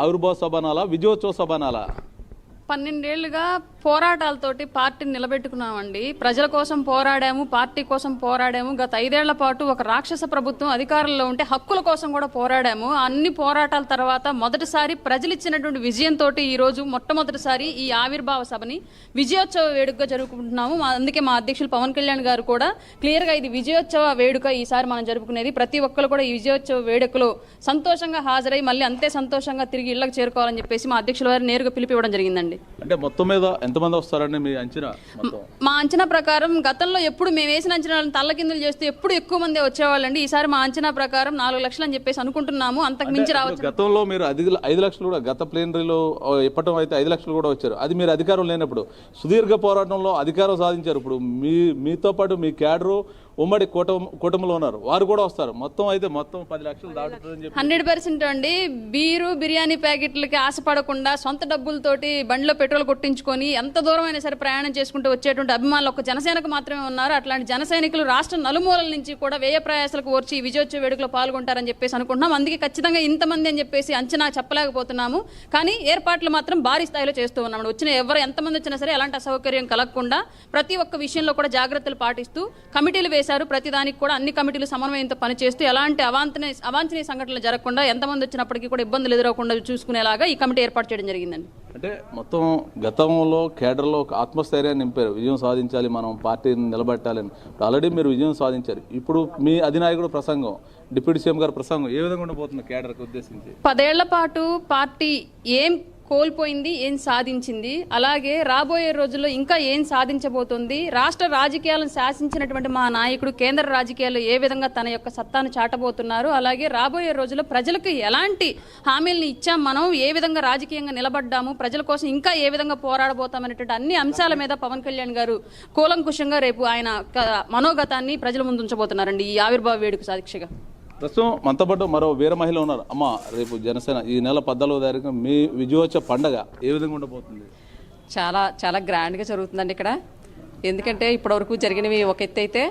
ఆవిర్భావ సభనాల విజయోత్సవ సభనాల పన్నెండేళ్ళుగా పోరాటాలతోటి పార్టీని నిలబెట్టుకున్నామండి. ప్రజల కోసం పోరాడాము పార్టీ కోసం పోరాడాము. గత ఐదేళ్ళ పాటు ఒక రాక్షస ప్రభుత్వం అధికారంలో ఉంటే హక్కుల కోసం కూడా పోరాడాము. అన్ని పోరాటాల తర్వాత మొదటిసారి ప్రజలు ఇచ్చినటువంటి విజయంతో ఈ రోజు మొట్టమొదటిసారి ఈ ఆవిర్భావ సభని విజయోత్సవ వేడుకగా జరుపుకుంటున్నాము. అందుకే మా అధ్యక్షులు పవన్ కళ్యాణ్ గారు కూడా క్లియర్గా ఇది విజయోత్సవ వేడుక ఈసారి మనం జరుపుకునేది. ప్రతి ఒక్కరు కూడా ఈ విజయోత్సవ వేడుకలో సంతోషంగా హాజరై మళ్ళీ అంతే సంతోషంగా తిరిగి ఇళ్ళకు చేరుకోవాలని చెప్పేసి మా అధ్యక్షుల వారు నేరుగా పిలిపివ్వడం జరిగిందండి. అంటే మొత్తం మీద ఎంతమంది వస్తారండి మీ అంచనా మా అంచనా ప్రకారం గతంలో ఎప్పుడు మేము వేసిన అంచనాలను తల్లకిందులు చేస్తూ ఎప్పుడు ఎక్కువ మంది వచ్చేవాళ్ళండి. ఈసారి మా అంచనా ప్రకారం నాలుగు లక్షలు అని చెప్పేసి అనుకుంటున్నాము. అంతకు మించి రావచ్చు. గతంలో మీరు అది ఐదు లక్షలు కూడా గత ప్లేనరీలో ఇప్పటం అయితే ఐదు లక్షలు కూడా వచ్చారు. అది మీరు అధికారం లేనప్పుడు సుదీర్ఘ పోరాటంలో అధికారం సాధించారు. ఇప్పుడు మీ మీతో పాటు మీ క్యాడరు ఉమ్మడి కూటమి కూటమిలో ఉన్నారు. వారు కూడా వస్తారు. మొత్తం అయితే మొత్తం పది లక్షలు దాటుతుందని చెప్పి. హండ్రెడ్ పర్సెంట్ అండి. బీరు బిర్యానీ ప్యాకెట్లకి ఆశపడకుండా సొంత డబ్బులతోటి బండిలో పెట్రోల్ కొట్టించుకొని ఎంత దూరం అయినా సరే ప్రయాణం చేసుకుంటూ వచ్చేటువంటి అభిమానులు ఒక జనసేనకు మాత్రమే ఉన్నారు. అట్లాంటి జనసైనికులు రాష్ట్ర నలుమూలల నుంచి కూడా వ్యయ ప్రయాసాలకు వచ్చి విజయోత్సవ వేడుకలో పాల్గొంటారని చెప్పేసి అనుకుంటున్నాం. అందుకే ఖచ్చితంగా ఇంతమంది అని చెప్పేసి అంచనా చెప్పలేకపోతున్నాము. కానీ ఏర్పాట్లు మాత్రం భారీ స్థాయిలో చేస్తూ ఉన్నాం. వచ్చిన ఎవరు ఎంతమంది వచ్చినా సరే ఎలాంటి అసౌకర్యం కలగకుండా ప్రతి ఒక్క విషయంలో కూడా జాగ్రత్తలు పాటిస్తూ కమిటీలు వేశారు ప్రతి దానికి కూడా అన్ని కమిటీలు సమన్వయంతో పనిచేస్తూ ఎలాంటి అవాంఛనీయ అవాంఛనీయ సంఘటనలు జరగకుండా ఎంతమంది వచ్చినప్పటికీ కూడా ఇబ్బందులు ఎదురవకుండా చూసుకునేలాగా ఈ కమిటీ ఏర్పాటు చేయడం జరిగిందండి. అంటే మొత్తం గతంలో కేడర్లో ఒక ఆత్మస్థైర్యాన్ని నింపారు. విజయం సాధించాలి మనం పార్టీని నిలబెట్టాలని ఆల్రెడీ మీరు విజయం సాధించారు. ఇప్పుడు మీ అధినాయకుడు ప్రసంగం డిప్యూటీ సీఎం గారి ప్రసంగం ఏ విధంగా ఉండబోతుంది కేడర్కి ఉద్దేశించి? పదేళ్ళ పాటు పార్టీ ఏం కోల్పోయింది ఏం సాధించింది? అలాగే రాబోయే రోజుల్లో ఇంకా ఏం సాధించబోతుంది? రాష్ట్ర రాజకీయాలను శాసించినటువంటి మా నాయకుడు కేంద్ర రాజకీయాల్లో ఏ విధంగా తన యొక్క సత్తాను చాటబోతున్నారు? అలాగే రాబోయే రోజుల్లో ప్రజలకు ఎలాంటి హామీలను ఇచ్చాం మనం? ఏ విధంగా రాజకీయంగా నిలబడ్డాము? ప్రజల కోసం ఇంకా ఏ విధంగా పోరాడబోతామనేటువంటి అన్ని అంశాల మీద పవన్ కళ్యాణ్ గారు కూలంకుషంగా రేపు ఆయన మనోగతాన్ని ప్రజల ముందు ఉంచబోతున్నారండి. ఈ ఆవిర్భావ వేడుక సాక్షిగా ప్రస్తుతం మనతో పాటు మరో వీర మహిళ ఉన్నారు. అమ్మ రేపు జనసేన ఈ నెల పద్నాలుగో తారీఖు మీ విజయోత్సవ పండగ ఏ విధంగా ఉండబోతుంది? చాలా చాలా గ్రాండ్గా జరుగుతుందండి ఇక్కడ. ఎందుకంటే ఇప్పటివరకు జరిగినవి ఒక ఎత్తు అయితే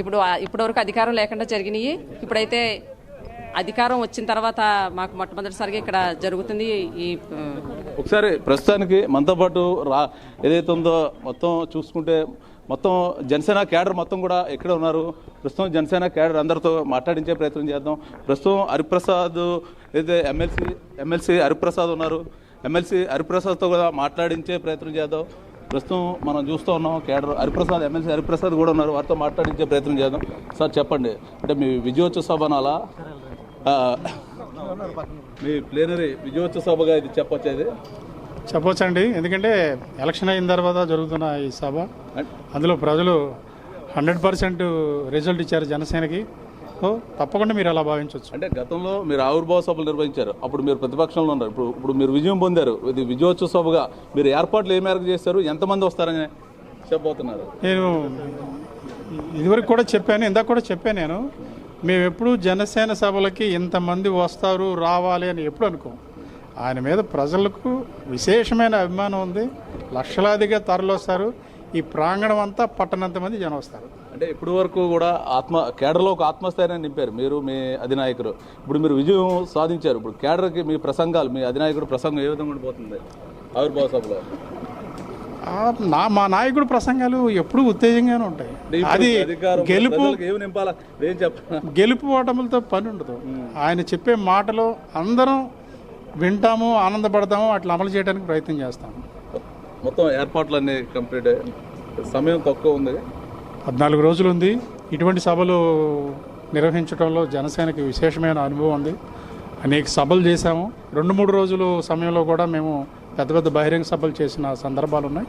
ఇప్పుడు ఇప్పటివరకు అధికారం లేకుండా జరిగినాయి ఇప్పుడైతే అధికారం వచ్చిన తర్వాత మాకు మొట్టమొదటిసారిగా ఇక్కడ జరుగుతుంది ఈ ఒకసారి ప్రస్తుతానికి మనతో పాటు రా ఏదైతే ఉందో మొత్తం చూసుకుంటే మొత్తం జనసేన క్యాడర్ మొత్తం కూడా ఎక్కడ ఉన్నారు. ప్రస్తుతం జనసేన క్యాడర్ అందరితో మాట్లాడించే ప్రయత్నం చేద్దాం. ప్రస్తుతం హరిప్రసాద్ ఏదైతే ఎమ్మెల్సీ ఎమ్మెల్సీ హరిప్రసాద్ ఉన్నారు. ఎమ్మెల్సీ హరిప్రసాద్తో కూడా మాట్లాడించే ప్రయత్నం చేద్దాం. ప్రస్తుతం మనం చూస్తూ ఉన్నాం కేడర్ హరిప్రసాద్ ఎమ్మెల్సీ హరిప్రసాద్ కూడా ఉన్నారు. వారితో మాట్లాడించే ప్రయత్నం చేద్దాం. సార్ చెప్పండి. అంటే మీ విజయోత్సవ సభ అనాలా? మీ ప్లేనరీ విజయోత్సవ సభగా ఇది చెప్పొచ్చేది చెప్పొచ్చండి. ఎందుకంటే ఎలక్షన్ అయిన తర్వాత జరుగుతున్న ఈ సభ అందులో ప్రజలు హండ్రెడ్ పర్సెంట్ రిజల్ట్ ఇచ్చారు జనసేనకి. సో తప్పకుండా మీరు అలా భావించవచ్చు. అంటే గతంలో మీరు ఆవిర్భావ సభలు నిర్వహించారు. అప్పుడు మీరు ప్రతిపక్షంలో ఉన్నారు. ఇప్పుడు ఇప్పుడు మీరు విజయం పొందారు. ఇది విజయోత్సవ సభగా మీరు ఏర్పాట్లు ఏ మేరకు చేస్తారు ఎంతమంది వస్తారని చెప్పబోతున్నారు. నేను ఇదివరకు కూడా చెప్పాను ఇందాక కూడా చెప్పాను నేను. మేము ఎప్పుడు జనసేన సభలకి ఇంతమంది వస్తారు రావాలి అని ఎప్పుడు అనుకోం. ఆయన మీద ప్రజలకు విశేషమైన అభిమానం ఉంది. లక్షలాదిగా తరలొస్తారు ఈ ప్రాంగణం అంతా పట్టనంత మంది జనం వస్తారు. అంటే ఇప్పటి వరకు కూడా ఆత్మ కేడర్లో ఒక ఆత్మస్థైర్యాన్ని నింపారు మీరు మీ అధినాయకుడు. ఇప్పుడు మీరు విజయం సాధించారు. ఇప్పుడు కేడర్కి మీ ప్రసంగాలు మీ అధినాయకుడు ప్రసంగం ఏ విధంగా ఉండిపోతుంది? ఆవిర్భావ సభలో. నా మా నాయకుడు ప్రసంగాలు ఎప్పుడూ ఉత్తేజంగానే ఉంటాయి. అది గెలుపు గెలుపు ఓటములతో పని ఉండదు. ఆయన చెప్పే మాటలు అందరం వింటాము ఆనందపడతాము అట్లా అమలు చేయడానికి ప్రయత్నం చేస్తాము మొత్తం ఏర్పాట్లన్నీ కంప్లీట్ సమయం తక్కువ ఉంది. పద్నాలుగు రోజులు ఉంది ఇటువంటి సభలు నిర్వహించడంలో జనసేనకి విశేషమైన అనుభవం ఉంది. అనేక సభలు చేశాము. రెండు మూడు రోజులు సమయంలో కూడా మేము పెద్ద పెద్ద బహిరంగ సభలు చేసిన సందర్భాలు ఉన్నాయి.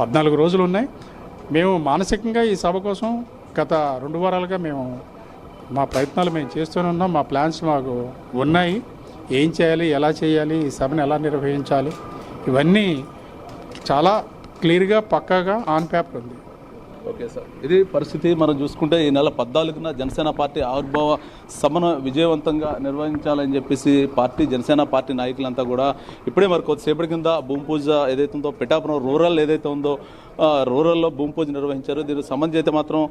పద్నాలుగు రోజులు ఉన్నాయి. మేము మానసికంగా ఈ సభ కోసం గత రెండు వారాలుగా మేము మా ప్రయత్నాలు మేము చేస్తూనే ఉన్నాం. మా ప్లాన్స్ మాకు ఉన్నాయి. ఏం చేయాలి ఎలా చేయాలి ఈ సభను ఎలా నిర్వహించాలి ఇవన్నీ చాలా క్లియర్గా పక్కాగా ఆన్ పేపర్ ఉంది. Okay sir. ఇది పరిస్థితి మనం చూసుకుంటే ఈ నెల పద్నాలుగున జనసేన పార్టీ ఆవిర్భావ సభను విజయవంతంగా నిర్వహించాలని చెప్పేసి పార్టీ జనసేన పార్టీ నాయకులంతా కూడా ఇప్పుడే మరి కొద్దిసేపటి కింద భూమి పూజ ఏదైతే ఉందో పిఠాపురం రూరల్ ఏదైతే ఉందో రూరల్లో భూమి పూజ నిర్వహించారు. దీనికి సంబంధించి అయితే మాత్రం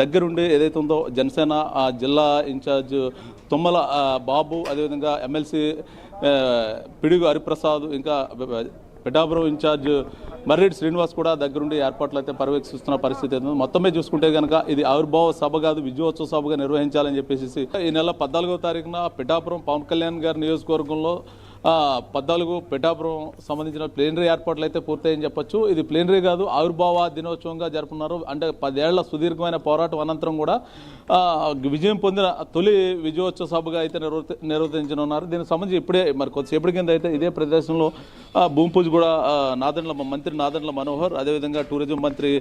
దగ్గరుండి ఏదైతే ఉందో జనసేన జిల్లా ఇన్ఛార్జ్ తుమ్మల బాబు అదేవిధంగా ఎమ్మెల్సీ పిడుగు హరిప్రసాద్ ఇంకా పిఠాపురం ఇన్ఛార్జ్ మర్రెడ్డి శ్రీనివాస్ కూడా దగ్గరుండి ఏర్పాట్లు అయితే పర్యవేక్షిస్తున్న పరిస్థితి ఏంటంటే మొత్తమే చూసుకుంటే కనుక ఇది ఆవిర్భావ సభ కాదు విజయోత్సవ సభగా నిర్వహించాలని చెప్పేసి ఈ నెల పద్నాలుగో తారీఖున పిఠాపురం పవన్ కళ్యాణ్ గారి నియోజకవర్గంలో పద్నాలుగు పిఠాపురం సంబంధించిన ప్లేనరీ ఏర్పాట్లు అయితే పూర్తయ్యని చెప్పొచ్చు. ఇది ప్లేనరీ కాదు ఆవిర్భావ దినోత్సవంగా జరుపుకున్నారు అంటే పదేళ్ళ సుదీర్ఘమైన పోరాటం అనంతరం కూడా విజయం పొందిన తొలి విజయోత్సవ సభగా అయితే నిర్వర్తి నిర్వర్తించనున్నారు దీనికి సంబంధించి ఇప్పుడే మరి కొద్దిసేపటి కింద అయితే ఇదే ప్రదేశంలో భూమి పూజ కూడా నాదండ్ల మంత్రి నాదండ్ల మనోహర్ అదేవిధంగా టూరిజం మంత్రి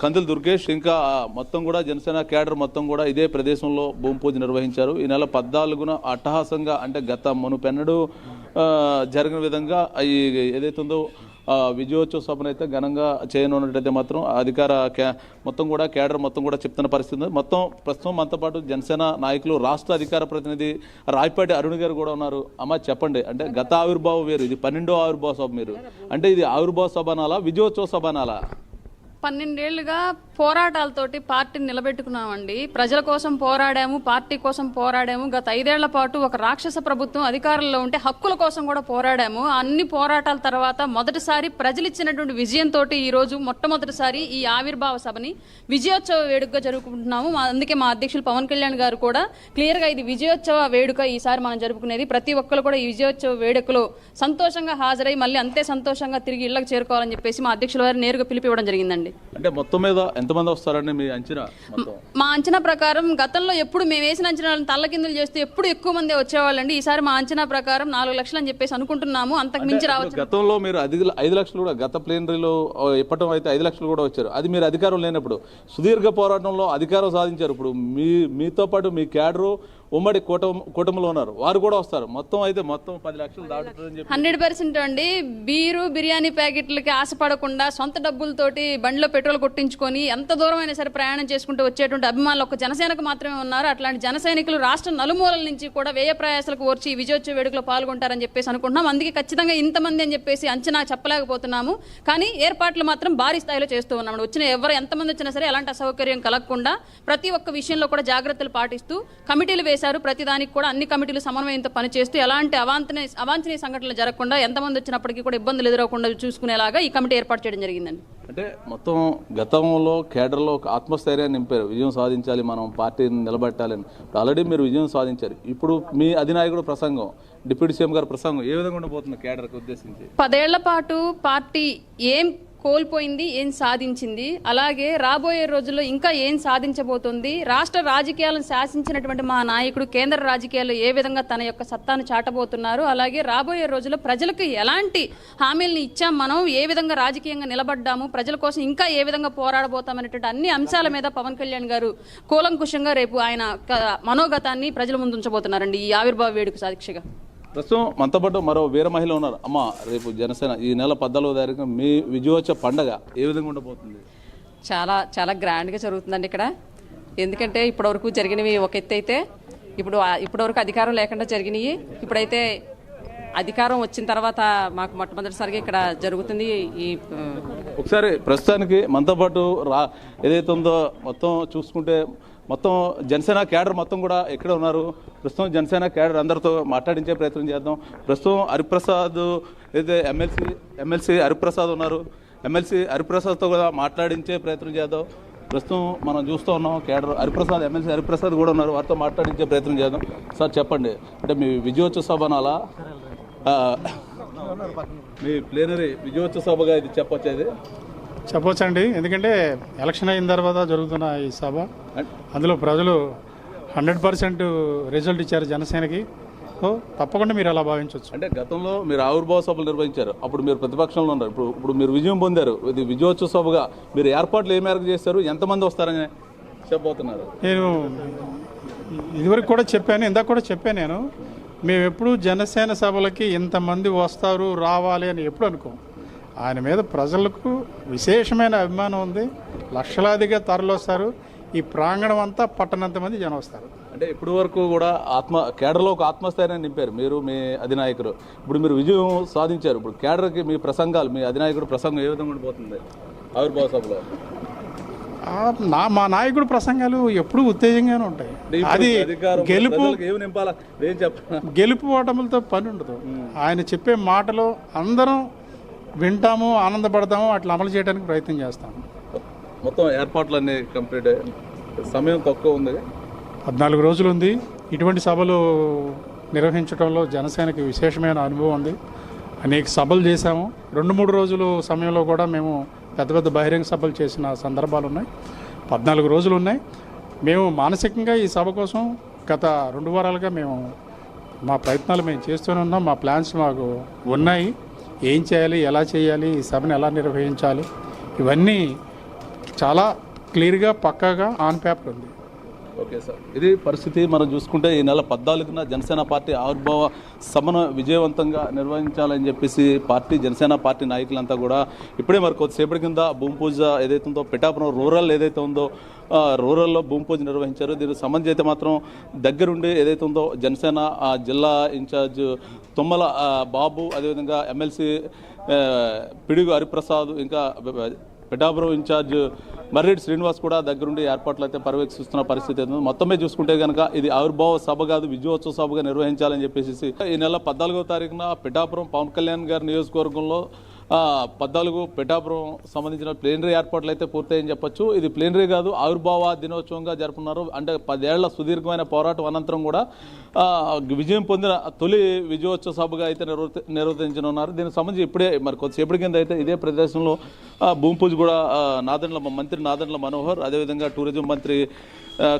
కందుల దుర్గేష్ ఇంకా మొత్తం కూడా జనసేన క్యాడర్ మొత్తం కూడా ఇదే ప్రదేశంలో భూమి పూజ నిర్వహించారు. ఈ నెల పద్నాలుగున అట్టహాసంగా అంటే గత మునుపెన్నడు జరిగిన విధంగా ఈ ఏదైతే ఉందో విజయోత్సవ సభను అయితే ఘనంగా చేయనున్నట్టయితే మాత్రం అధికార మొత్తం కూడా కేడర్ మొత్తం కూడా చెప్తున్న పరిస్థితి ఉంది. మొత్తం ప్రస్తుతం మనతో పాటు జనసేన నాయకులు రాష్ట్ర అధికార ప్రతినిధి రాయపాటి అరుణ్ గారు కూడా ఉన్నారు. అమ్మ చెప్పండి అంటే గత ఆవిర్భావం వేరు ఇది పన్నెండో ఆవిర్భావ సభ మీరు. అంటే ఇది ఆవిర్భావ సభ అనాలా విజయోత్సవ సభ అనాలా? పన్నెండేళ్ళుగా పోరాటాలతోటి పార్టీని నిలబెట్టుకున్నామండి. ప్రజల కోసం పోరాడాము పార్టీ కోసం పోరాడాము. గత ఐదేళ్ళ పాటు ఒక రాక్షస ప్రభుత్వం అధికారంలో ఉంటే హక్కుల కోసం కూడా పోరాడాము. అన్ని పోరాటాల తర్వాత మొదటిసారి ప్రజలు ఇచ్చినటువంటి విజయంతో ఈరోజు మొట్టమొదటిసారి ఈ ఆవిర్భావ సభని విజయోత్సవ వేడుకగా జరుపుకుంటున్నాము. అందుకే మా అధ్యక్షులు పవన్ కళ్యాణ్ గారు కూడా క్లియర్గా ఇది విజయోత్సవ వేడుక ఈసారి మనం జరుపుకునేది. ప్రతి ఒక్కరు కూడా ఈ విజయోత్సవ వేడుకలో సంతోషంగా హాజరై మళ్ళీ అంతే సంతోషంగా తిరిగి ఇళ్ళకు చేరుకోవాలని చెప్పేసి మా అధ్యక్షుల వారు నేరుగా పిలిపివ్వడం జరిగిందండి. అంటే మొత్తం మీద ఎంతమంది వస్తారని మీ అంచనా మా అంచనా ప్రకారం గతంలో ఎప్పుడు మేము వేసిన అంచనాలను తల్లకిందులు చేస్తే ఎప్పుడు ఎక్కువ మంది వచ్చేవాళ్ళండి. ఈసారి మా అంచనా ప్రకారం నాలుగు లక్షలు అని చెప్పేసి అనుకుంటున్నాము. అంతకు మించి రావచ్చు. గతంలో మీరు ఐదు ఐదు లక్షలు కూడా గత ప్లేనరీలో ఇప్పటం అయితే ఐదు లక్షలు కూడా వచ్చారు. అది మీరు అధికారం లేనప్పుడు సుదీర్ఘ పోరాటంలో అధికారం సాధించారు. ఇప్పుడు మీ మీతో పాటు మీ క్యాడరు ఉమ్మడి కూటమి కూటమిలో ఉన్నారు. వారు కూడా వస్తారు. మొత్తం అయితే మొత్తం పది లక్షలు దాటుతుందని చెప్పి. హండ్రెడ్ పర్సెంట్ అండి. బీరు బిర్యానీ ప్యాకెట్లకి ఆశపడకుండా సొంత డబ్బులతోటి బండిలో పెట్రోల్ కొట్టించుకొని ఎంత దూరం అయినా సరే ప్రయాణం చేసుకుంటూ వచ్చేటువంటి అభిమానులు ఒక జనసేనకు మాత్రమే ఉన్నారు. అట్లాంటి జన సైనికులు రాష్ట్ర నలుమూలల నుంచి కూడా వ్యయ ప్రయాసాలకు వచ్చి ఈ విజయోత్సవ వేడుకలో పాల్గొంటారని చెప్పేసి అనుకుంటున్నాం. అందుకే ఖచ్చితంగా ఇంతమంది అని చెప్పేసి అంచనా చెప్పలేకపోతున్నాము. కానీ ఏర్పాట్లు మాత్రం భారీ స్థాయిలో చేస్తూ ఉన్నాం. వచ్చిన ఎవరు ఎంతమంది వచ్చినా సరే ఎలాంటి అసౌకర్యం కలగకుండా ప్రతి ఒక్క విషయంలో కూడా జాగ్రత్తలు పాటిస్తూ కమిటీలు వేశారు ప్రతి దానికి కూడా అన్ని కమిటీలు సమన్వయంతో పనిచేస్తూ ఎలాంటి అవాంఛనీయ అవాంఛనీయ సంఘటనలు జరగకుండా ఎంతమంది వచ్చినప్పటికీ కూడా ఇబ్బందులు ఎదురవకుండా చూసుకునేలాగా ఈ కమిటీ ఏర్పాటు చేయడం జరిగిందండి. అంటే మొత్తం గతంలో కేడర్లో ఒక ఆత్మస్థైర్యాన్ని నింపారు. విజయం సాధించాలి మనం పార్టీని నిలబెట్టాలని. ఆల్రెడీ మీరు విజయం సాధించారు. ఇప్పుడు మీ అధినాయకుడు ప్రసంగం డిప్యూటీ సీఎం గారి ప్రసంగం ఏ విధంగా ఉండబోతుంది కేడర్కి ఉద్దేశించి? పదేళ్ళ పాటు పార్టీ ఏం కోల్పోయింది ఏం సాధించింది? అలాగే రాబోయే రోజుల్లో ఇంకా ఏం సాధించబోతుంది? రాష్ట్ర రాజకీయాలను శాసించినటువంటి మా నాయకుడు కేంద్ర రాజకీయాల్లో ఏ విధంగా తన యొక్క సత్తాను చాటబోతున్నారు? అలాగే రాబోయే రోజుల్లో ప్రజలకు ఎలాంటి హామీలను ఇచ్చాం మనం? ఏ విధంగా రాజకీయంగా నిలబడ్డాము? ప్రజల కోసం ఇంకా ఏ విధంగా పోరాడబోతామనేటువంటి అన్ని అంశాల మీద పవన్ కళ్యాణ్ గారు కూలంకుషంగా రేపు ఆయన మనోగతాన్ని ప్రజల ముందు ఉంచబోతున్నారండి. ఈ ఆవిర్భావ వేడుక సాక్షిగా ప్రస్తుతం మనతో పాటు మరో వీర మహిళ ఉన్నారు. అమ్మ రేపు జనసేన ఈ నెల పద్నాలుగో తారీఖు మీ విజయోత్సవ పండగ ఏ విధంగా ఉండబోతుంది? చాలా చాలా గ్రాండ్గా జరుగుతుందండి ఇక్కడ. ఎందుకంటే ఇప్పటివరకు జరిగినవి ఒక ఎత్తు అయితే ఇప్పుడు ఇప్పటివరకు అధికారం లేకుండా జరిగినాయి ఇప్పుడైతే అధికారం వచ్చిన తర్వాత మాకు మొట్టమొదటిసారిగా ఇక్కడ జరుగుతుంది ఈ ఒకసారి ప్రస్తుతానికి మనతో పాటు రా ఏదైతే ఉందో మొత్తం చూసుకుంటే మొత్తం జనసేన క్యాడర్ మొత్తం కూడా ఎక్కడ ఉన్నారు? ప్రస్తుతం జనసేన క్యాడర్ అందరితో మాట్లాడించే ప్రయత్నం చేద్దాం. ప్రస్తుతం హరిప్రసాద్ ఏదైతే ఎమ్మెల్సీ ఎమ్మెల్సీ హరిప్రసాద్ ఉన్నారు. ఎమ్మెల్సీ హరిప్రసాద్తో కూడా మాట్లాడించే ప్రయత్నం చేద్దాం. ప్రస్తుతం మనం చూస్తూ ఉన్నాం కేడర్ హరిప్రసాద్ ఎమ్మెల్సీ హరిప్రసాద్ కూడా ఉన్నారు. వారితో మాట్లాడించే ప్రయత్నం చేద్దాం. సార్ చెప్పండి. అంటే మీ విజయోత్సవ సభ అనాలా? ఆ, మీ ప్లేనరీ విజయోత్సవ సభగా ఇది చెప్పొచ్చు ఇది? చెప్పొచ్చండి. ఎందుకంటే ఎలక్షన్ అయిన తర్వాత జరుగుతున్న ఈ సభ. అందులో ప్రజలు హండ్రెడ్ పర్సెంట్ రిజల్ట్ ఇచ్చారు జనసేనకి. సో తప్పకుండా మీరు అలా భావించవచ్చు. అంటే గతంలో మీరు ఆవిర్భావ సభలు నిర్వహించారు. అప్పుడు మీరు ప్రతిపక్షంలో ఉన్నారు. ఇప్పుడు ఇప్పుడు మీరు విజయం పొందారు. ఇది విజయోత్సవ సభగా మీరు ఏర్పాట్లు ఏ మేరకు చేస్తారు? ఎంతమంది వస్తారని చెప్పబోతున్నారు. నేను ఇదివరకు కూడా చెప్పాను ఇందాక కూడా చెప్పాను నేను. మేము ఎప్పుడు జనసేన సభలకి ఇంతమంది వస్తారు రావాలి అని ఎప్పుడు అనుకోం. ఆయన మీద ప్రజలకు విశేషమైన అభిమానం ఉంది. లక్షలాదిగా తరలివస్తారు ఈ ప్రాంగణం అంతా పట్టనంత మంది జనం వస్తారు. అంటే ఇప్పటి వరకు కూడా ఆత్మ కేడర్లో ఒక ఆత్మస్థైర్యాన్ని నింపారు మీరు మీ అధినాయకుడు. ఇప్పుడు మీరు విజయం సాధించారు. ఇప్పుడు కేడర్కి మీ ప్రసంగాలు మీ అధినాయకుడు ప్రసంగం ఏ విధంగా ఉండిపోతుంది? ఆవిర్భావ సభలో. నా మా నాయకుడు ప్రసంగాలు ఎప్పుడూ ఉత్తేజంగానే ఉంటాయి. ఇప్పుడు అది గెలుపు గెలుపు ఓటములతో పని ఉండదు. ఆయన చెప్పే మాటలు అందరం వింటాము ఆనందపడతాము అట్లా అమలు చేయడానికి ప్రయత్నం చేస్తాము. మొత్తం ఏర్పాట్లన్నీ కంప్లీట్ సమయం తక్కువ ఉంది. పద్నాలుగు రోజులు ఉంది ఇటువంటి సభలు నిర్వహించడంలో జనసేనకి విశేషమైన అనుభవం ఉంది. అనేక సభలు చేశాము. రెండు మూడు రోజులు సమయంలో కూడా మేము పెద్ద పెద్ద బహిరంగ సభలు చేసిన సందర్భాలు ఉన్నాయి. పద్నాలుగు రోజులు ఉన్నాయి. మేము మానసికంగా ఈ సభ కోసం గత రెండు వారాలుగా మేము మా ప్రయత్నాలు మేము చేస్తూనే ఉన్నాం. మా ప్లాన్స్ మాకు ఉన్నాయి. ఏం చేయాలి ఎలా చేయాలి ఈ సభను ఎలా నిర్వహించాలి ఇవన్నీ చాలా క్లియర్గా పక్కాగా ఆన్ పేపర్ ఉంది. Okay sir. ఇది పరిస్థితి మనం చూసుకుంటే ఈ నెల పద్నాలుగున జనసేన పార్టీ ఆవిర్భావ సభను విజయవంతంగా నిర్వహించాలని చెప్పేసి పార్టీ జనసేన పార్టీ నాయకులంతా కూడా ఇప్పుడే మరి కొద్దిసేపటి కింద భూమి పూజ ఏదైతే ఉందో పిఠాపురం రూరల్ ఏదైతే ఉందో రూరల్లో భూమి పూజ నిర్వహించారు. దీనికి సంబంధించి అయితే మాత్రం దగ్గరుండి ఏదైతే ఉందో జనసేన జిల్లా ఇన్ఛార్జ్ తుమ్మల బాబు అదేవిధంగా ఎమ్మెల్సీ పిడుగు హరిప్రసాద్ ఇంకా పిఠాపురం ఇన్ఛార్జ్ మర్రెడ్డి శ్రీనివాస్ కూడా దగ్గరుండి ఏర్పాట్లు అయితే పర్యవేక్షిస్తున్న పరిస్థితి ఉంది. మొత్తమే చూసుకుంటే కనుక ఇది ఆవిర్భావ సభ కాదు విజయోత్సవ సభగా నిర్వహించాలని చెప్పేసి ఈ నెల పద్నాలుగో తారీఖున పిఠాపురం పవన్ కళ్యాణ్ గారి నియోజకవర్గంలో పద్నాలుగు పిఠాపురం సంబంధించిన ప్లేనరీ ఏర్పాట్లు అయితే పూర్తయ్యని చెప్పొచ్చు. ఇది ప్లేనరీ కాదు ఆవిర్భావ దినోత్సవంగా జరుపుకున్నారు అంటే పదేళ్ళ సుదీర్ఘమైన పోరాటం అనంతరం కూడా విజయం పొందిన తొలి విజయోత్సవ సభగా అయితే నిర్వర్తి నిర్వర్తించనున్నారు దీనికి సంబంధించి ఇప్పుడే మరి కొద్దిసేపటి కింద అయితే ఇదే ప్రదేశంలో భూమి పూజ కూడా నాదండ్ల మంత్రి నాదండ్ల మనోహర్ అదేవిధంగా టూరిజం మంత్రి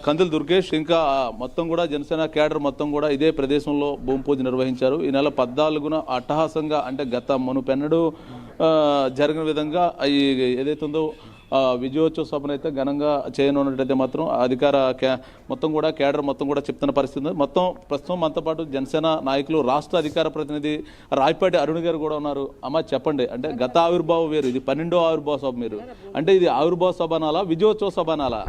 కందుల దుర్గేష్ ఇంకా మొత్తం కూడా జనసేన క్యాడర్ మొత్తం కూడా ఇదే ప్రదేశంలో భూమి పూజ నిర్వహించారు. ఈ నెల పద్నాలుగున అట్టహాసంగా అంటే గత మునుపెన్నడూ జరిగిన విధంగా ఈ ఏదైతే ఉందో విజయోత్సవ సభను అయితే ఘనంగా చేయనున్నట్టయితే మాత్రం అధికార మొత్తం కూడా కేడర్ మొత్తం కూడా చెప్తున్న పరిస్థితి ఉంది. మొత్తం ప్రస్తుతం మనతో పాటు జనసేన నాయకులు రాష్ట్ర అధికార ప్రతినిధి రాయపాటి అరుణ్ గారు కూడా ఉన్నారు. అమ్మ చెప్పండి అంటే గత ఆవిర్భావం వేరు ఇది పన్నెండో ఆవిర్భావ సభ మీరు. అంటే ఇది ఆవిర్భావ సభ అనాలా విజయోత్సవ సభ అనాలా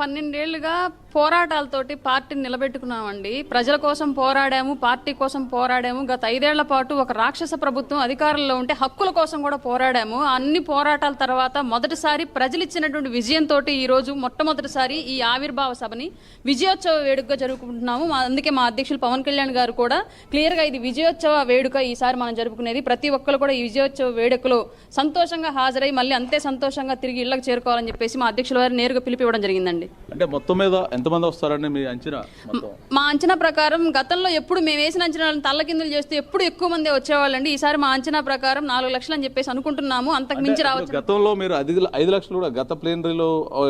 పన్నెండేళ్ళుగా పోరాటాలతోటి పార్టీని నిలబెట్టుకున్నామండి. ప్రజల కోసం పోరాడాము పార్టీ కోసం పోరాడాము. గత ఐదేళ్ళ పాటు ఒక రాక్షస ప్రభుత్వం అధికారంలో ఉంటే హక్కుల కోసం కూడా పోరాడాము. అన్ని పోరాటాల తర్వాత మొదటిసారి ప్రజలు ఇచ్చినటువంటి విజయంతో ఈ రోజు మొట్టమొదటిసారి ఈ ఆవిర్భావ సభని విజయోత్సవ వేడుకగా జరుపుకుంటున్నాము. అందుకే మా అధ్యక్షులు పవన్ కళ్యాణ్ గారు కూడా క్లియర్గా ఇది విజయోత్సవ వేడుక ఈసారి మనం జరుపుకునేది. ప్రతి ఒక్కరు కూడా ఈ విజయోత్సవ వేడుకలో సంతోషంగా హాజరై మళ్ళీ అంతే సంతోషంగా తిరిగి ఇళ్ళకు చేరుకోవాలని చెప్పేసి మా అధ్యక్షుల వారు నేరుగా పిలిపివ్వడం జరిగిందండి. అంటే మొత్తం మీద ఎంతమంది వస్తారండి మీ అంచనా మా అంచనా ప్రకారం గతంలో ఎప్పుడు మేము వేసిన అంచనాలను తల్లకిందులు చేస్తూ ఎప్పుడు ఎక్కువ మంది వచ్చేవాళ్ళండి. ఈసారి మా అంచనా ప్రకారం నాలుగు లక్షలు అని చెప్పేసి అనుకుంటున్నాము. అంతకు మించి రావచ్చు. గతంలో మీరు ఐదు ఐదు లక్షలు కూడా గత ప్లేనరీలో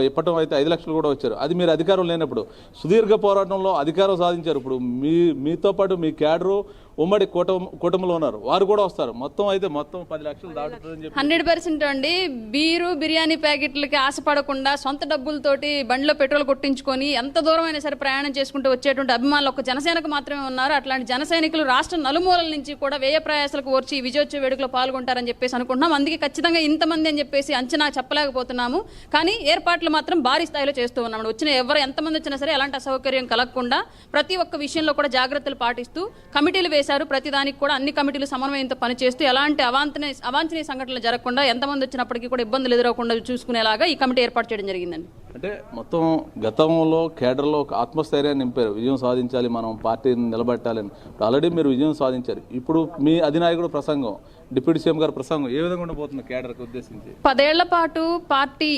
ఇప్పటం అయితే ఐదు లక్షలు కూడా వచ్చారు. అది మీరు అధికారం లేనప్పుడు సుదీర్ఘ పోరాటంలో అధికారం సాధించారు. ఇప్పుడు మీ మీతో పాటు మీ క్యాడరు ఉమ్మడి కూటమి కూటమిలో ఉన్నారు. వారు కూడా వస్తారు. మొత్తం అయితే మొత్తం పది లక్షలు దాటుతుందని చెప్పి. హండ్రెడ్ పర్సెంట్ అండి. బీరు బిర్యానీ ప్యాకెట్లకి ఆశపడకుండా సొంత డబ్బులతోటి బండిలో పెట్రోల్ కొట్టించుకొని ఎంత దూరం అయినా సరే ప్రయాణం చేసుకుంటూ వచ్చేటువంటి అభిమానులు ఒక జనసేనకు మాత్రమే ఉన్నారు. అట్లాంటి జన సైనికులు రాష్ట్ర నలుమూలల నుంచి కూడా వ్యయ ప్రయాసాలకు ఓర్చి విజయోత్సవ వేడుకలో పాల్గొంటారని చెప్పేసి అనుకుంటున్నాం. అందుకే ఖచ్చితంగా ఇంతమంది అని చెప్పేసి అంచనా చెప్పలేకపోతున్నాము. కానీ ఏర్పాట్లు మాత్రం భారీ స్థాయిలో చేస్తూ ఉన్నాము వచ్చిన ఎవరు ఎంతమంది వచ్చినా సరే ఎలాంటి అసౌకర్యం కలగకుండా ప్రతి ఒక్క విషయంలో కూడా జాగ్రత్తలు పాటిస్తూ కమిటీలు ప్రతి దానికి కూడా అన్ని కమిటీలు సమన్వయంతో పనిచేస్తూ ఎలాంటి అవాంఛనీయ అవాంఛనీయ సంఘటనలు జరగకుండా ఎంతమంది వచ్చినప్పటికీ కూడా ఇబ్బందులు ఎదురవకుండా చూసుకునేలాగా ఈ కమిటీ ఏర్పాటు చేయడం జరిగిందండి. అంటే మొత్తం గతంలో కేడర్లో ఒక ఆత్మస్థైర్యాన్ని నింపారు. విజయం సాధించాలి మనం పార్టీని నిలబెట్టాలని ఆల్రెడీ మీరు విజయం సాధించారు. ఇప్పుడు మీ అధినాయకుడు ప్రసంగం డిప్యూటీ సీఎం గారి ప్రసంగం ఏ విధంగా ఉండబోతుంది కేడర్కి ఉద్దేశించి? పదేళ్ళ పాటు పార్టీ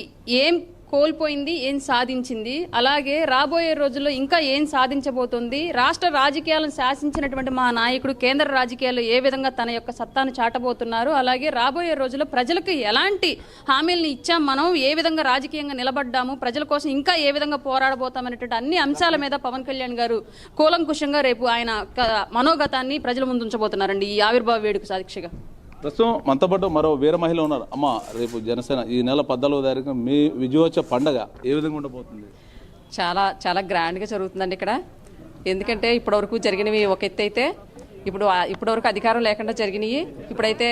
ఏం కోల్పోయింది ఏం సాధించింది? అలాగే రాబోయే రోజుల్లో ఇంకా ఏం సాధించబోతుంది? రాష్ట్ర రాజకీయాలను శాసించినటువంటి మా నాయకుడు కేంద్ర రాజకీయాల్లో ఏ విధంగా తన యొక్క సత్తాను చాటబోతున్నారు? అలాగే రాబోయే రోజుల్లో ప్రజలకు ఎలాంటి హామీలను ఇచ్చాం మనం? ఏ విధంగా రాజకీయంగా నిలబడ్డాము? ప్రజల కోసం ఇంకా ఏ విధంగా పోరాడబోతామనేటువంటి అన్ని అంశాల మీద పవన్ కళ్యాణ్ గారు కూలంకుషంగా రేపు ఆయన మనోగతాన్ని ప్రజల ముందు ఉంచబోతున్నారండి. ఈ ఆవిర్భావ వేడుక సాక్షిగా ప్రస్తుతం మనతో పాటు మరో వీర మహిళ ఉన్నారు. అమ్మ రేపు జనసేన ఈ నెల పద్నాలుగో తారీఖు మీ విజయోత్సవ పండగ ఏ విధంగా ఉండబోతుంది? చాలా చాలా గ్రాండ్గా జరుగుతుందండి ఇక్కడ. ఎందుకంటే ఇప్పటివరకు జరిగినవి ఒక ఎత్తు అయితే ఇప్పుడు ఇప్పటివరకు అధికారం లేకుండా జరిగినాయి ఇప్పుడైతే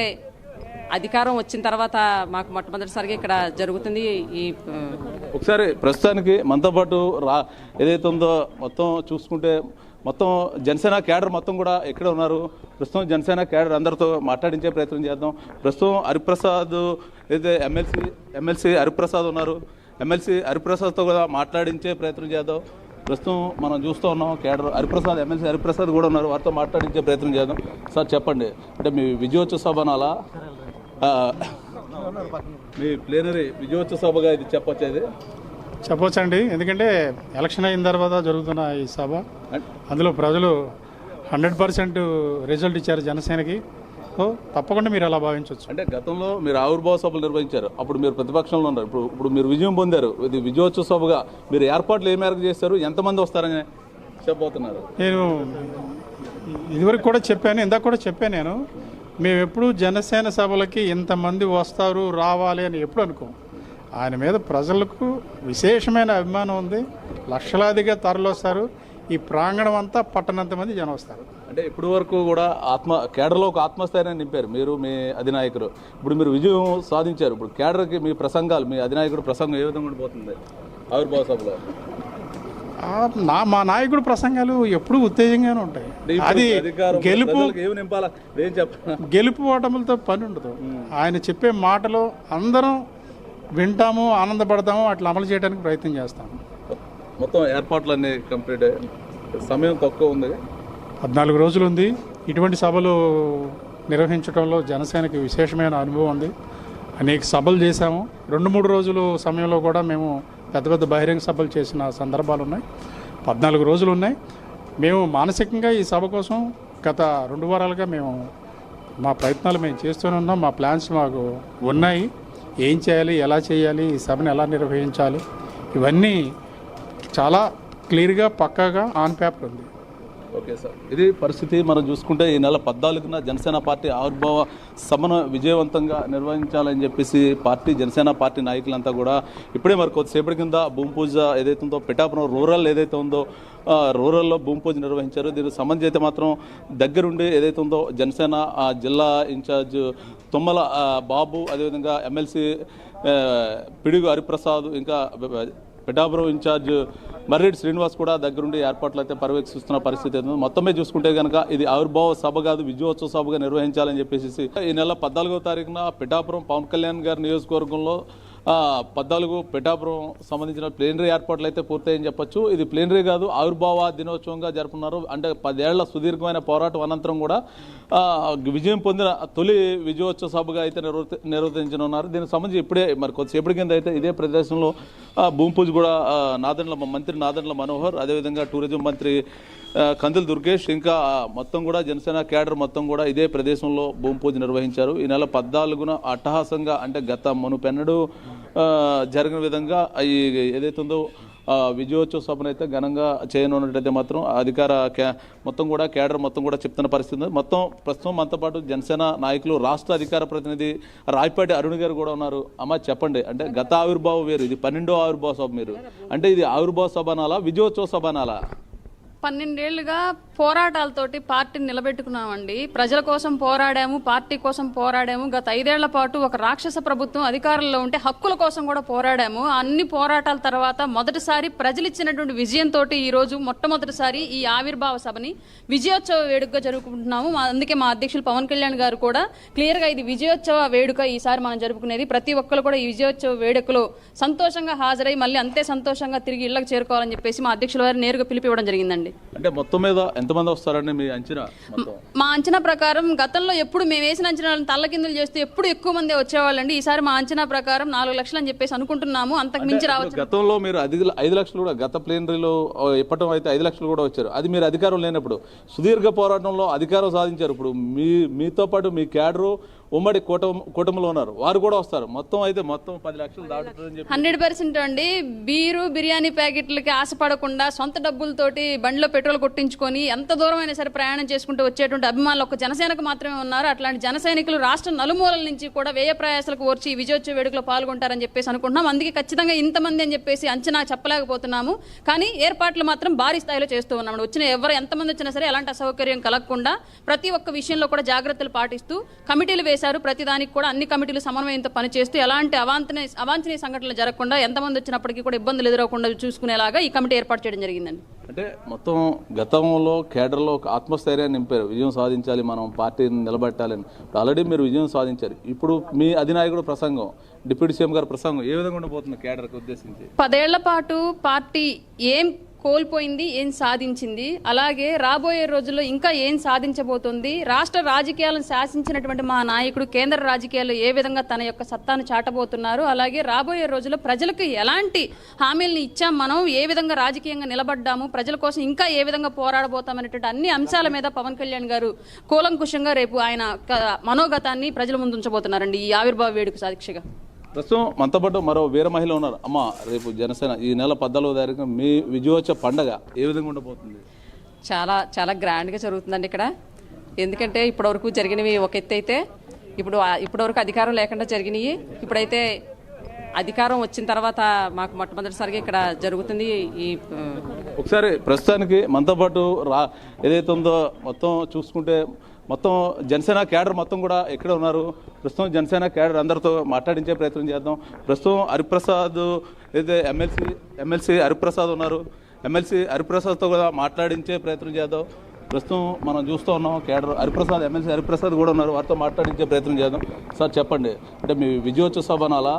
అధికారం వచ్చిన తర్వాత మాకు మొట్టమొదటిసారిగా ఇక్కడ జరుగుతుంది ఈ ఒకసారి ప్రస్తుతానికి మనతో పాటు రా ఏదైతే ఉందో మొత్తం చూసుకుంటే మొత్తం జనసేన క్యాడర్ మొత్తం కూడా ఎక్కడ ఉన్నారు. ప్రస్తుతం జనసేన క్యాడర్ అందరితో మాట్లాడించే ప్రయత్నం చేద్దాం. ప్రస్తుతం హరిప్రసాద్ ఏదైతే ఎమ్మెల్సీ ఎమ్మెల్సీ హరిప్రసాద్ ఉన్నారు. ఎమ్మెల్సీ హరిప్రసాద్తో కూడా మాట్లాడించే ప్రయత్నం చేద్దాం. ప్రస్తుతం మనం చూస్తూ ఉన్నాం కేడర్ హరిప్రసాద్ ఎమ్మెల్సీ హరిప్రసాద్ కూడా ఉన్నారు. వారితో మాట్లాడించే ప్రయత్నం చేద్దాం. సార్ చెప్పండి. అంటే మీ విజయోత్సవ సభ అనాలా? మీ ప్లేనరీ విజయోత్సవ సభగా ఇది చెప్పొచ్చేది ఇది చెప్పవచ్చండి ఎందుకంటే ఎలక్షన్ అయిన తర్వాత జరుగుతున్న ఈ సభ అందులో ప్రజలు హండ్రెడ్ పర్సెంట్ రిజల్ట్ ఇచ్చారు జనసేనకి. తప్పకుండా మీరు అలా భావించవచ్చు. అంటే గతంలో మీరు ఆవిర్భావ సభలు నిర్వహించారు. అప్పుడు మీరు ప్రతిపక్షంలో ఉన్నారు. ఇప్పుడు ఇప్పుడు మీరు విజయం పొందారు. ఇది విజయోత్సవ సభగా మీరు ఏర్పాట్లు ఏ మేరకు చేస్తారు ఎంతమంది వస్తారని చెప్పబోతున్నారు. నేను ఇదివరకు కూడా చెప్పాను ఇందాక కూడా చెప్పాను నేను. మేము ఎప్పుడు జనసేన సభలకి ఇంతమంది వస్తారు రావాలి అని ఎప్పుడు అనుకోం. ఆయన మీద ప్రజలకు విశేషమైన అభిమానం ఉంది. లక్షలాదిగా తరలొస్తారు ఈ ప్రాంగణం అంతా పట్టనంత మంది జనం వస్తారు. అంటే ఇప్పటి వరకు కూడా ఆత్మ కేడర్లో ఒక ఆత్మస్థైర్యాన్ని నింపారు మీరు మీ అధినాయకుడు. ఇప్పుడు మీరు విజయం సాధించారు. ఇప్పుడు కేడర్కి మీ ప్రసంగాలు మీ అధినాయకుడు ప్రసంగం ఏ విధంగా ఉండిపోతుంది? ఆవిర్భావ సభలో నా మా నాయకుడు ప్రసంగాలు ఎప్పుడూ ఉత్తేజంగానే ఉంటాయి. అది గెలుపు గెలుపు ఓటములతో పని ఉండదు. ఆయన చెప్పే మాటలు అందరం వింటాము ఆనందపడతాము అట్లా అమలు చేయడానికి ప్రయత్నం చేస్తాము మొత్తం ఏర్పాట్లు అన్ని కంప్లీట్. సమయం తక్కువ ఉంది. పద్నాలుగు రోజులు ఉంది ఇటువంటి సభలు నిర్వహించడంలో జనసేనకి విశేషమైన అనుభవం ఉంది. అనేక సభలు చేశాము. రెండు మూడు రోజులు సమయంలో కూడా మేము పెద్ద పెద్ద బహిరంగ సభలు చేసిన సందర్భాలు ఉన్నాయి. పద్నాలుగు రోజులు ఉన్నాయి మేము మానసికంగా ఈ సభ కోసం గత రెండు వారాలుగా మేము మా ప్రయత్నాలు మేము చేస్తూనే ఉన్నాం. మా ప్లాన్స్ మాకు ఉన్నాయి. ఏం చేయాలి ఎలా చేయాలి ఈ సభను ఎలా నిర్వహించాలి ఇవన్నీ చాలా క్లియర్గా పక్కాగా ఆన్ పేపర్ ఉంది. Okay sir. ఇది పరిస్థితి మనం చూసుకుంటే ఈ నెల పద్నాలుగున జనసేన పార్టీ ఆవిర్భావ సభను విజయవంతంగా నిర్వహించాలని చెప్పేసి పార్టీ జనసేన పార్టీ నాయకులంతా కూడా ఇప్పుడే మరి కొద్దిసేపటి కింద భూమి పూజ ఏదైతే ఉందో పిఠాపురం రూరల్ ఏదైతే ఉందో రూరల్లో భూమి పూజ నిర్వహించారు. దీనికి సంబంధించి అయితే మాత్రం దగ్గరుండి ఏదైతే ఉందో జనసేన జిల్లా ఇన్ఛార్జ్ తుమ్మల బాబు అదేవిధంగా ఎమ్మెల్సీ పిడుగు హరిప్రసాద్ ఇంకా పిఠాపురం ఇన్ఛార్జ్ మర్రెడ్డి శ్రీనివాస్ కూడా దగ్గరుండి ఏర్పాట్లు అయితే పర్యవేక్షిస్తున్న పరిస్థితి ఉంది. మొత్తమే చూసుకుంటే కనుక ఇది ఆవిర్భావ సభ కాదు విజయోత్సవ సభగా నిర్వహించాలని చెప్పేసి ఈ నెల పద్నాలుగో తారీఖున పిఠాపురం పవన్ కళ్యాణ్ గారి నియోజకవర్గంలో పద్నాలుగు పిఠాపురం సంబంధించిన ప్లేనరీ ఏర్పాట్లు అయితే పూర్తయ్యని చెప్పొచ్చు. ఇది ప్లేనరీ కాదు ఆవిర్భావ దినోత్సవంగా జరుపుకున్నారు అంటే పదేళ్ళ సుదీర్ఘమైన పోరాటం అనంతరం కూడా విజయం పొందిన తొలి విజయోత్సవ సభగా అయితే నిర్వర్తి నిర్వర్తించనున్నారు దీనికి సంబంధించి ఇప్పుడే మరి కొద్దిసేపటి కింద అయితే ఇదే ప్రదేశంలో భూమి పూజ కూడా నాదండ్ల మంత్రి నాదండ్ల మనోహర్ అదేవిధంగా టూరిజం మంత్రి కందుల దుర్గేష్ ఇంకా మొత్తం కూడా జనసేన క్యాడర్ మొత్తం కూడా ఇదే ప్రదేశంలో భూమి పూజ నిర్వహించారు. ఈ నెల పద్నాలుగున అట్టహాసంగా అంటే గత మునుపెన్నడూ జరిగిన విధంగా ఈ ఏదైతే ఉందో విజయోత్సవ సభను అయితే ఘనంగా చేయనున్నట్టయితే మాత్రం అధికార మొత్తం కూడా కేడర్ మొత్తం కూడా చెప్తున్న పరిస్థితి ఉంది. మొత్తం ప్రస్తుతం మనతో పాటు జనసేన నాయకులు రాష్ట్ర అధికార ప్రతినిధి రాయపాటి అరుణ్ గారు కూడా ఉన్నారు. అమ్మ చెప్పండి అంటే గత ఆవిర్భావం వేరు ఇది పన్నెండో ఆవిర్భావ సభ మీరు. అంటే ఇది ఆవిర్భావ సభ అనాలా విజయోత్సవ సభ అనాలా? పన్నెండేళ్ళుగా పోరాటాలతోటి పార్టీని నిలబెట్టుకున్నామండి. ప్రజల కోసం పోరాడాము పార్టీ కోసం పోరాడాము. గత ఐదేళ్ళ పాటు ఒక రాక్షస ప్రభుత్వం అధికారంలో ఉంటే హక్కుల కోసం కూడా పోరాడాము. అన్ని పోరాటాల తర్వాత మొదటిసారి ప్రజలు ఇచ్చినటువంటి విజయంతో ఈరోజు మొట్టమొదటిసారి ఈ ఆవిర్భావ సభని విజయోత్సవ వేడుకగా జరుపుకుంటున్నాము. అందుకే మా అధ్యక్షులు పవన్ కళ్యాణ్ గారు కూడా క్లియర్గా ఇది విజయోత్సవ వేడుక ఈసారి మనం జరుపుకునేది. ప్రతి ఒక్కరు కూడా ఈ విజయోత్సవ వేడుకలో సంతోషంగా హాజరై మళ్ళీ అంతే సంతోషంగా తిరిగి ఇళ్ళకు చేరుకోవాలని చెప్పేసి మా అధ్యక్షుల వారు నేరుగా పిలిపివ్వడం జరిగిందండి. అంటే మొత్తం మీద ఎంతమంది వస్తారని మీ అంచనా మా అంచనా ప్రకారం గతంలో ఎప్పుడు మేము వేసిన అంచనాలను తల్లకిందులు చేస్తూ ఎప్పుడు ఎక్కువ మంది వచ్చేవాళ్ళండి. ఈసారి మా అంచనా ప్రకారం నాలుగు లక్షలు అని చెప్పేసి అనుకుంటున్నాము. అంతకు మించి రావచ్చు? గతంలో మీరు ఐదు ఐదు లక్షలు కూడా గత ప్లేనరీలో ఇప్పటం అయితే ఐదు లక్షలు కూడా వచ్చారు. అది మీరు అధికారం లేనప్పుడు సుదీర్ఘ పోరాటంలో అధికారం సాధించారు. ఇప్పుడు మీ మీతో పాటు మీ క్యాడరు ఉమ్మడి కూటమి కూటమిలో ఉన్నారు. వారు కూడా వస్తారు. మొత్తం అయితే మొత్తం పది లక్షలు దాటుతుందని చెప్పి. హండ్రెడ్ పర్సెంట్ అండి. బీరు బిర్యానీ ప్యాకెట్లకి ఆశపడకుండా సొంత డబ్బులతోటి బండిలో పెట్రోల్ కొట్టించుకొని ఎంత దూరం అయినా సరే ప్రయాణం చేసుకుంటూ వచ్చేటువంటి అభిమానులు ఒక జనసేనకు మాత్రమే ఉన్నారు. అట్లాంటి జన సైనికులు రాష్ట్ర నలుమూలల నుంచి కూడా వ్యయ ప్రయాసాలకు వచ్చి ఈ విజయోత్సవ వేడుకలో పాల్గొంటారని చెప్పేసి అనుకుంటున్నాం. అందుకే ఖచ్చితంగా ఇంతమంది అని చెప్పేసి అంచనా చెప్పలేకపోతున్నాము. కానీ ఏర్పాట్లు మాత్రం భారీ స్థాయిలో చేస్తూ ఉన్నాము వచ్చిన ఎవరు ఎంతమంది వచ్చినా సరే ఎలాంటి అసౌకర్యం కలగకుండా ప్రతి ఒక్క విషయంలో కూడా జాగ్రత్తలు పాటిస్తూ కమిటీలు వేసి చేశారు. ప్రతిదానికి కూడా అన్ని కమిటీలు సమన్వయంతో పనిచేస్తూ ఎలాంటి అవాంఛనీయ అవాంఛనీయ సంఘటనలు జరగకుండా ఎంతమంది వచ్చినప్పటికీ కూడా ఇబ్బందులు ఎదురవకుండా చూసుకునేలాగా ఈ కమిటీ ఏర్పాటు చేయడం జరిగిందండి. అంటే మొత్తం గతంలో కేడర్లో ఒక ఆత్మస్థైర్యాన్ని నింపారు. విజయం సాధించాలి మనం పార్టీని నిలబెట్టాలని. ఆల్రెడీ మీరు విజయం సాధించారు. ఇప్పుడు మీ అధినాయకుడు ప్రసంగం డిప్యూటీ సీఎం గారి ప్రసంగం ఏ విధంగా ఉండబోతుంది కేడర్కి ఉద్దేశించి? పదేళ్ళ పాటు పార్టీ ఏం కోల్పోయింది ఏం సాధించింది? అలాగే రాబోయే రోజుల్లో ఇంకా ఏం సాధించబోతుంది? రాష్ట్ర రాజకీయాలను శాసించినటువంటి మా నాయకుడు కేంద్ర రాజకీయాల్లో ఏ విధంగా తన యొక్క సత్తాను చాటబోతున్నారు? అలాగే రాబోయే రోజుల్లో ప్రజలకు ఎలాంటి హామీలను ఇచ్చాం మనం? ఏ విధంగా రాజకీయంగా నిలబడ్డాము? ప్రజల కోసం ఇంకా ఏ విధంగా పోరాడబోతామనేటువంటి అన్ని అంశాల మీద పవన్ కళ్యాణ్ గారు కూలంకుషంగా రేపు ఆయన మనోగతాన్ని ప్రజల ముందు ఉంచబోతున్నారండి. ఈ ఆవిర్భావ వేడుక సాక్షిగా ప్రస్తుతం మనతో పాటు మరో వీర మహిళ ఉన్నారు. అమ్మ రేపు జనసేన ఈ నెల పద్నాలుగో తారీఖు మీ విజయోత్సవ పండగ ఏ విధంగా ఉండబోతుంది? చాలా చాలా గ్రాండ్గా జరుగుతుందండి ఇక్కడ. ఎందుకంటే ఇప్పటివరకు జరిగినవి ఒక ఎత్తు అయితే ఇప్పుడు ఇప్పటివరకు అధికారం లేకుండా జరిగినాయి ఇప్పుడైతే అధికారం వచ్చిన తర్వాత మాకు మొట్టమొదటిసారిగా ఇక్కడ జరుగుతుంది ఈ ఒకసారి ప్రస్తుతానికి మనతో పాటు రా ఏదైతే ఉందో మొత్తం చూసుకుంటే మొత్తం జనసేన క్యాడర్ మొత్తం కూడా ఎక్కడ ఉన్నారు. ప్రస్తుతం జనసేన క్యాడర్ అందరితో మాట్లాడించే ప్రయత్నం చేద్దాం. ప్రస్తుతం హరిప్రసాద్ ఏదైతే ఎమ్మెల్సీ ఎమ్మెల్సీ హరిప్రసాద్ ఉన్నారు. ఎమ్మెల్సీ హరిప్రసాద్తో కూడా మాట్లాడించే ప్రయత్నం చేద్దాం. ప్రస్తుతం మనం చూస్తూ ఉన్నాం కేడర్ హరిప్రసాద్ ఎమ్మెల్సీ హరిప్రసాద్ కూడా ఉన్నారు. వారితో మాట్లాడించే ప్రయత్నం చేద్దాం. సార్ చెప్పండి. అంటే మీ విజయోత్సవ సభ అలా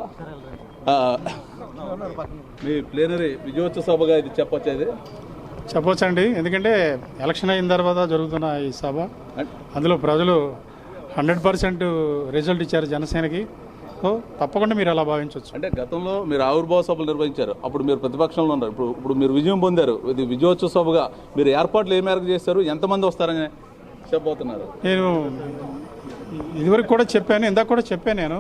మీ ప్లేనరీ విజయోత్సవ సభగా ఇది చెప్పొచ్చు ఇది? చెప్పొచ్చండి. ఎందుకంటే ఎలక్షన్ అయిన తర్వాత జరుగుతున్న ఈ సభ అందులో ప్రజలు హండ్రెడ్ పర్సెంట్ రిజల్ట్ ఇచ్చారు జనసేనకి. సో తప్పకుండా మీరు అలా భావించవచ్చు. అంటే గతంలో మీరు ఆవిర్భావ సభలు నిర్వహించారు. అప్పుడు మీరు ప్రతిపక్షంలో ఉన్నారు. ఇప్పుడు ఇప్పుడు మీరు విజయం పొందారు. ఇది విజయోత్సవ సభగా మీరు ఏర్పాట్లు ఏ మేరకు చేస్తారు ఎంతమంది వస్తారని చెప్పబోతున్నారు. నేను ఇదివరకు కూడా చెప్పాను ఇందాక కూడా చెప్పాను నేను.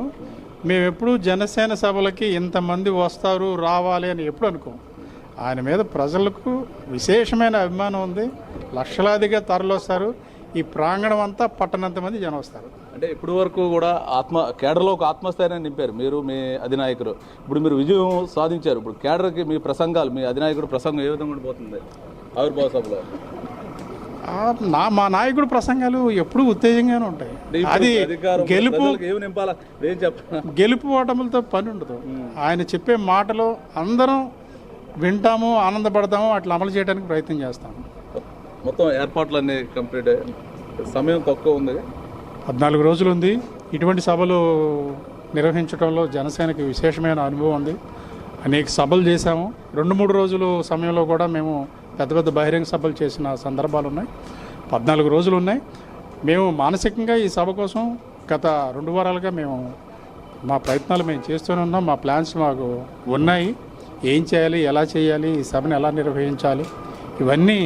మేము ఎప్పుడు జనసేన సభలకి ఇంతమంది వస్తారు రావాలి అని ఎప్పుడు అనుకోం. ఆయన మీద ప్రజలకు విశేషమైన అభిమానం ఉంది. లక్షలాదిగా తరలొస్తారు ఈ ప్రాంగణం అంతా పట్టనంత మంది జనం వస్తారు. అంటే ఇప్పటి వరకు కూడా ఆత్మ కేడర్లో ఒక ఆత్మస్థైర్యాన్ని నింపారు మీరు మీ అధినాయకుడు. ఇప్పుడు మీరు విజయం సాధించారు. ఇప్పుడు కేడర్కి మీ ప్రసంగాలు మీ అధినాయకుడు ప్రసంగం ఏ విధంగా ఉండిపోతుంది? ఆవిర్భావ సభలో. నా మా నాయకుడు ప్రసంగాలు ఎప్పుడూ ఉత్తేజంగానే ఉంటాయి. అది గెలుపు గెలుపు ఓటములతో పని ఉండదు. ఆయన చెప్పే మాటలు అందరం వింటాము ఆనందపడతాము అట్లా అమలు చేయడానికి ప్రయత్నం చేస్తాము. మొత్తం ఏర్పాట్లన్నీ కంప్లీట్ సమయం తక్కువ ఉంది. పద్నాలుగు రోజులు ఉంది ఇటువంటి సభలు నిర్వహించడంలో జనసేనకి విశేషమైన అనుభవం ఉంది. అనేక సభలు చేశాము. రెండు మూడు రోజులు సమయంలో కూడా మేము పెద్ద పెద్ద బహిరంగ సభలు చేసిన సందర్భాలు ఉన్నాయి. పద్నాలుగు రోజులు ఉన్నాయి. మేము మానసికంగా ఈ సభ కోసం గత రెండు వారాలుగా మేము మా ప్రయత్నాలు మేము చేస్తూనే ఉన్నాం. మా ప్లాన్స్ మాకు ఉన్నాయి. ఏం చేయాలి ఎలా చేయాలి ఈ సభను ఎలా నిర్వహించాలి ఇవన్నీ